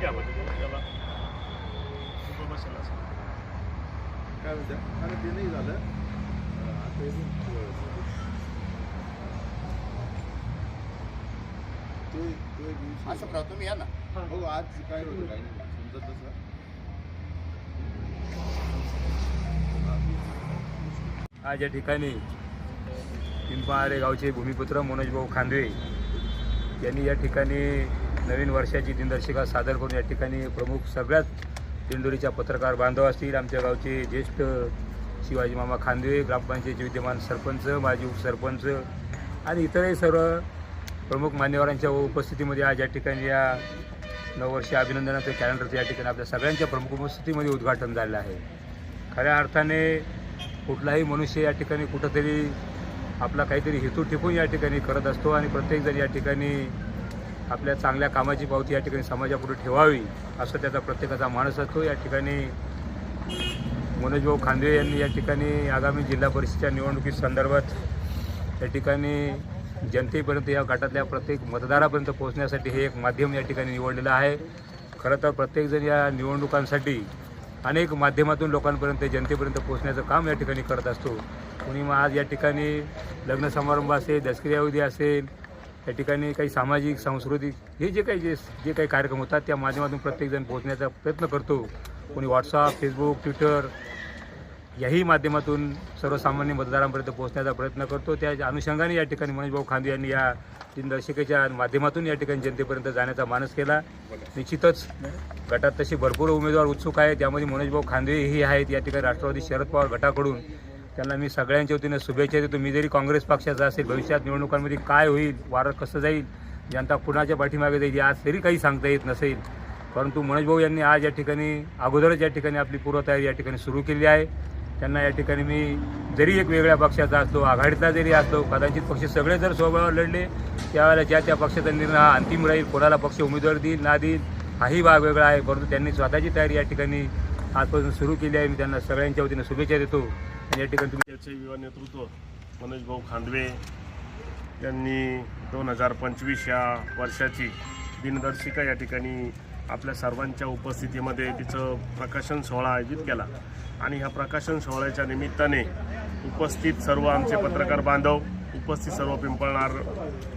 त्याला बसेल असं. काय म्हणता? आणि ते नाही झालं. आता तो तो एक विषय असं तुम्ही या ना. हो. आज काय होतं काय नाही. समजत तसं. आज या ठिकाणी पिंपळारे गावचे भूमिपुत्र मनोजभाऊ खांदवे यांनी या ठिकाणी नवीन वर्षाची दिनदर्शिका सादर करून या ठिकाणी प्रमुख सगळ्याच दिंडोरीच्या पत्रकार बांधव असतील आमच्या गावचे ज्येष्ठ शिवाजी मामा खांदवे ग्रामपंचायतीचे विद्यमान सरपंच माजी उपसरपंच आणि इतरही सर्व प्रमुख मान्यवरांच्या उपस्थितीमध्ये आज या ठिकाणी या नववर्षीय अभिनंदनाचं कॅलेंडरचं या ठिकाणी आपल्या सगळ्यांच्या प्रमुख उपस्थितीमध्ये उद्घाटन झालं आहे. खऱ्या अर्थाने कुठलाही मनुष्य या ठिकाणी कुठंतरी आपला काहीतरी हेतू टिपून या ठिकाणी करत असतो आणि प्रत्येकजण या ठिकाणी आपल्या चांगल्या कामाची पावती या ठिकाणी समाजापुढे ठेवावी असं त्याचा प्रत्येकाचा मानस असतो. या ठिकाणी मनोजभाऊ खांदे यांनी या ठिकाणी आगामी जिल्हा परिषदेच्या निवडणुकी संदर्भात या ठिकाणी जनतेपर्यंत या गटातल्या प्रत्येक मतदारापर्यंत पोहोचण्यासाठी हे एक माध्यम या ठिकाणी निवडलेलं आहे. खरं तर प्रत्येकजण या निवडणुकांसाठी अनेक माध्यमातून लोकांपर्यंत जनतेपर्यंत पोहोचण्याचं काम या ठिकाणी करत असतो. कोणी मग आज या ठिकाणी लग्न समारंभ असेल दसकरी असेल या ठिकाणी काही सामाजिक सांस्कृतिक हे जे काही जे जे काही कार्यक्रम होतात त्या माध्यमातून प्रत्येकजण पोहोचण्याचा प्रयत्न करतो. कोणी व्हॉट्सअप फेसबुक ट्विटर याही माध्यमातून सर्वसामान्य मतदारांपर्यंत पोहोचण्याचा प्रयत्न करतो. त्या अनुषंगाने या ठिकाणी मनोजभाऊ खांदे यांनी या दिनदर्शिकेच्या माध्यमातून या ठिकाणी जनतेपर्यंत जाण्याचा मानस केला. निश्चितच गटात तसे भरपूर उमेदवार उत्सुक आहेत. त्यामध्ये मनोजभाऊ खांदे ही आहेत. या ठिकाणी राष्ट्रवादी शरद पवार गटाकडून त्यांना मी सगळ्यांच्या वतीनं शुभेच्छा देतो. मी जरी काँग्रेस पक्षाचा असेल भविष्यात निवडणुकांमध्ये काय होईल वारं कसं जाईल जनता कुणाच्या पाठीमागे जाईल आज तरी काही सांगता येत नसेल. परंतु मनोजभाऊ यांनी आज या ठिकाणी अगोदरच या ठिकाणी आपली पूर्वतयारी या ठिकाणी सुरू केली आहे. त्यांना या ठिकाणी मी जरी एक वेगळ्या पक्षाचा असलो आघाडीतला जरी असलो कदाचित पक्ष सगळे जर स्वभावावर लढले त्यावेळेला ज्या त्या पक्षाचा निर्णय हा अंतिम राहील कोणाला पक्ष उमेदवार देईल ना देईल हाही भाग वेगळा आहे. परंतु त्यांनी स्वतःची तयारी या ठिकाणी आजपासून सुरू केली आहे. मी त्यांना सगळ्यांच्या वतीनं शुभेच्छा देतो. या ठिकाणी तुम्ही याचे युवा नेतृत्व मनोज भाऊ खांदवे यांनी दोन हजार पंचवीस या वर्षाची दिनदर्शिका या ठिकाणी आपल्या सर्वांच्या उपस्थितीमध्ये तिचं प्रकाशन सोहळा आयोजित केला. आणि ह्या प्रकाशन सोहळ्याच्या निमित्ताने उपस्थित सर्व आमचे पत्रकार बांधव उपस्थित सर्व पिंपळणार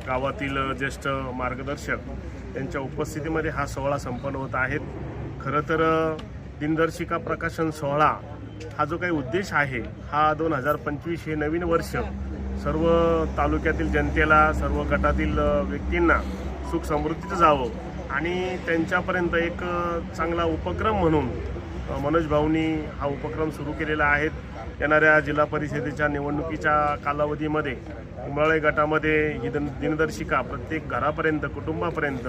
गावातील ज्येष्ठ मार्गदर्शक यांच्या उपस्थितीमध्ये हा सोहळा संपन्न होत आहेत खरं तर दिनदर्शिका प्रकाशन सोहळा हा जो काही उद्देश आहे हा दोन हजार पंचवीस हे नवीन वर्ष सर्व तालुक्यातील जनतेला सर्व गटातील व्यक्तींना सुख समृद्धीचं जावं. आणि त्यांच्यापर्यंत एक चांगला उपक्रम म्हणून मनोज भाऊनी हा उपक्रम सुरू केलेला आहे. येणाऱ्या जिल्हा परिषदेच्या निवडणुकीच्या कालावधीमध्ये उमराळे गटामध्ये ही दिनदर्शिका प्रत्येक घरापर्यंत कुटुंबापर्यंत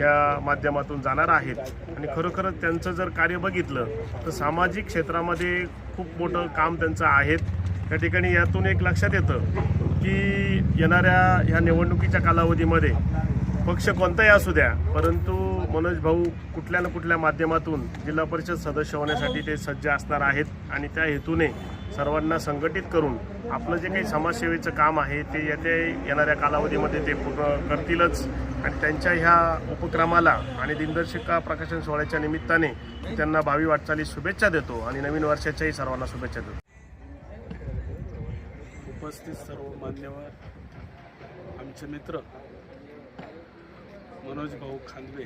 या माध्यमातून जाणार आहेत. आणि खरोखरच त्यांचं जर कार्य बघितलं तर सामाजिक क्षेत्रामध्ये खूप मोठं काम त्यांचं आहेत. त्या ठिकाणी यातून एक लक्षात येतं की येणाऱ्या ह्या निवडणुकीच्या कालावधीमध्ये पक्ष कोणताही असू द्या परंतु मनोज भाऊ कुठल्या ना कुठल्या माध्यमातून जिल्हा परिषद सदस्य होण्यासाठी ते सज्ज असणार आहेत आणि त्या हेतूने सर्वांना संघटित करून आपलं जे काही समाजसेवेचं काम आहे ते येत्या येणाऱ्या कालावधीमध्ये ते पूर्ण करतीलच. आणि त्यांच्या ह्या उपक्रमाला आणि दिनदर्शिका प्रकाशन सोहळ्याच्या निमित्ताने त्यांना भावी वाटचाली शुभेच्छा देतो आणि नवीन वर्षाच्याही सर्वांना शुभेच्छा देतो. उपस्थित सर्व मान्यवर आमचे मित्र मनोज भाऊ खांदवे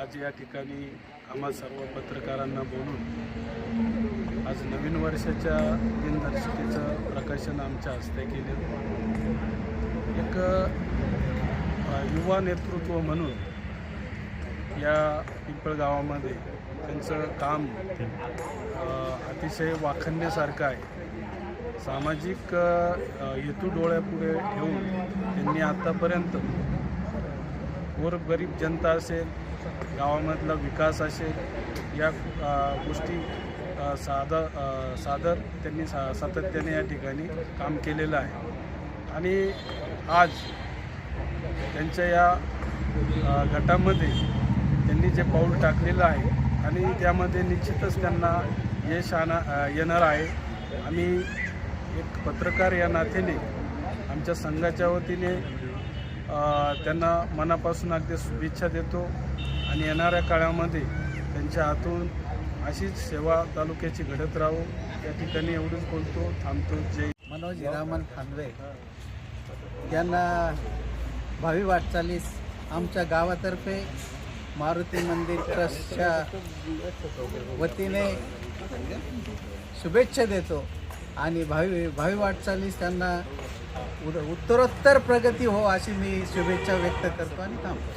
आज या ठिकाणी आम्हा सर्व पत्रकारांना बोलून आज नवीन वर्षाच्या दिनदर्शिकेचं प्रकाशन आमच्या हस्ते केले. एक युवा नेतृत्व म्हणून या पिंपळगावामध्ये त्यांचं काम अतिशय वाखण्यासारखं आहे. सामाजिक हेतू डोळ्यापुढे ठेवून त्यांनी आत्तापर्यंत गोरगरीब जनता असेल गावामधला विकास असेल या गोष्टी सादर सादर त्यांनी सा सातत्याने या ठिकाणी काम केलेलं आहे. आणि आज त्यांच्या या गटामध्ये त्यांनी जे पाऊल टाकलेलं आहे आणि त्यामध्ये निश्चितच त्यांना यश आणा येणार आहे. आम्ही एक पत्रकार या नात्याने आमच्या संघाच्या वतीने त्यांना मनापासून अगदी शुभेच्छा देतो आणि येणाऱ्या काळामध्ये त्यांच्या हातून अशीच सेवा तालुक्याची घडत राहो. या ठिकाणी एवढंच बोलतो. थांबतो. जय मनोज रामन खानवे. यांना भावी वाटचालीस आमच्या गावातर्फे मारुती मंदिर ट्रस्टच्या वतीने शुभेच्छा देतो. आणि भावी भावी वाटचालीस त्यांना उद- उत्तरोत्तर प्रगती हो अशी मी शुभेच्छा व्यक्त करतो आणि थांबतो.